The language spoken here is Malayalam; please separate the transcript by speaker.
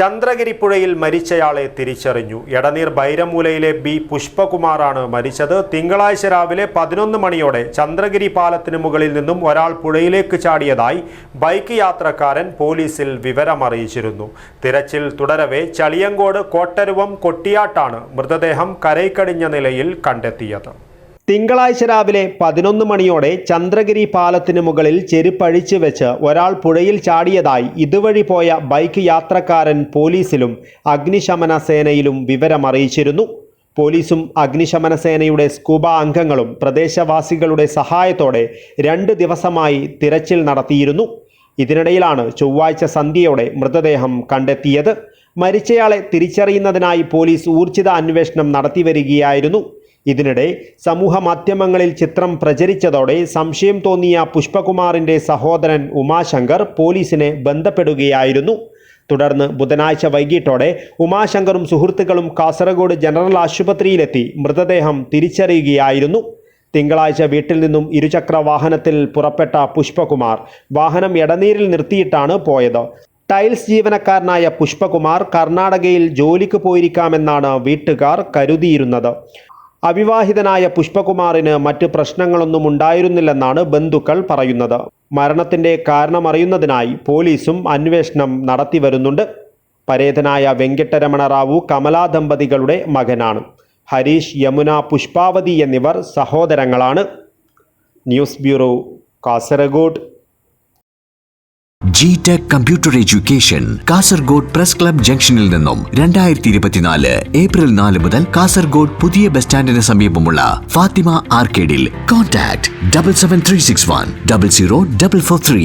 Speaker 1: ചന്ദ്രഗിരി പുഴയിൽ മരിച്ചയാളെ തിരിച്ചറിഞ്ഞു. എടനീർ ബൈരമൂലയിലെ ബി പുഷ്പകുമാറാണ് മരിച്ചത്. തിങ്കളാഴ്ച രാവിലെ പതിനൊന്ന് മണിയോടെ ചന്ദ്രഗിരി പാലത്തിന് മുകളിൽ നിന്നും ഒരാൾ പുഴയിലേക്ക് ചാടിയതായി ബൈക്ക് യാത്രക്കാരൻ പോലീസിൽ വിവരമറിയിച്ചിരുന്നു. തിരച്ചിൽ തുടരവെ ചളിയങ്കോട് കോട്ടരുവം കൊട്ടിയാട്ടാണ് മൃതദേഹം കരയ്ക്കടിഞ്ഞ നിലയിൽ കണ്ടെത്തിയത്. തിങ്കളാഴ്ച രാവിലെ പതിനൊന്ന് മണിയോടെ ചന്ദ്രഗിരി പാലത്തിന് മുകളിൽ ചെരുപ്പഴിച്ചു വെച്ച് ഒരാൾ പുഴയിൽ ചാടിയതായി ഇതുവഴി പോയ ബൈക്ക് യാത്രക്കാരൻ പോലീസിലും അഗ്നിശമന സേനയിലും വിവരമറിയിച്ചിരുന്നു. പോലീസും അഗ്നിശമന സേനയുടെ സ്കൂബ അംഗങ്ങളും പ്രദേശവാസികളുടെ സഹായത്തോടെ രണ്ട് ദിവസമായി തിരച്ചിൽ നടത്തിയിരുന്നു. ഇതിനിടയിലാണ് ചൊവ്വാഴ്ച സന്ധ്യയോടെ മൃതദേഹം കണ്ടെത്തിയത്. മരിച്ചയാളെ തിരിച്ചറിയുന്നതിനായി പോലീസ് ഊർജിത അന്വേഷണം നടത്തിവരികയായിരുന്നു ഇതിനിടെ സമൂഹ മാധ്യമങ്ങളിൽ ചിത്രം പ്രചരിച്ചതോടെ സംശയം തോന്നിയ പുഷ്പകുമാറിന്റെ സഹോദരൻ ഉമാശങ്കർ പോലീസിനെ ബന്ധപ്പെടുകയായിരുന്നു. തുടർന്ന് ബുധനാഴ്ച വൈകിട്ടോടെ ഉമാശങ്കറും സുഹൃത്തുക്കളും കാസർഗോഡ് ജനറൽ ആശുപത്രിയിലെത്തി മൃതദേഹം തിരിച്ചറിയുകയായിരുന്നു. തിങ്കളാഴ്ച വീട്ടിൽ നിന്നും ഇരുചക്ര വാഹനത്തിൽ പുറപ്പെട്ട പുഷ്പകുമാർ വാഹനം എടനീരിൽ നിർത്തിയിട്ടാണ് പോയത്. ടൈൽസ് ജീവനക്കാരനായ പുഷ്പകുമാർ കർണാടകയിൽ ജോലിക്ക് പോയിരിക്കാമെന്നാണ് വീട്ടുകാർ കരുതിയിരുന്നത്. അവിവാഹിതനായ പുഷ്പകുമാറിന് മറ്റ് പ്രശ്നങ്ങളൊന്നും ഉണ്ടായിരുന്നില്ലെന്നാണ് ബന്ധുക്കൾ പറയുന്നത്. മരണത്തിന്റെ കാരണമറിയുന്നതിനായി പോലീസും അന്വേഷണം നടത്തി വരുന്നുണ്ട് പരേതനായ വെങ്കട്ടരമണ റാവു കമലാ ദമ്പതികളുടെ മകനാണ്. ഹരീഷ് യമുന പുഷ്പാവതി എന്നിവർ സഹോദരങ്ങളാണ്. News bureau Kasaragod.
Speaker 2: G tech computer education Kasaragod press club ജംഗ്ഷനിൽ നിന്നും രണ്ടായിരത്തി ഇരുപത്തിനാല് ഏപ്രിൽ നാല് മുതൽ കാസർഗോഡ് പുതിയ ബസ് സ്റ്റാൻഡിന് സമീപമുള്ള Fathima ആർക്കേഡിൽ. Contact double seven three six one double zero double four three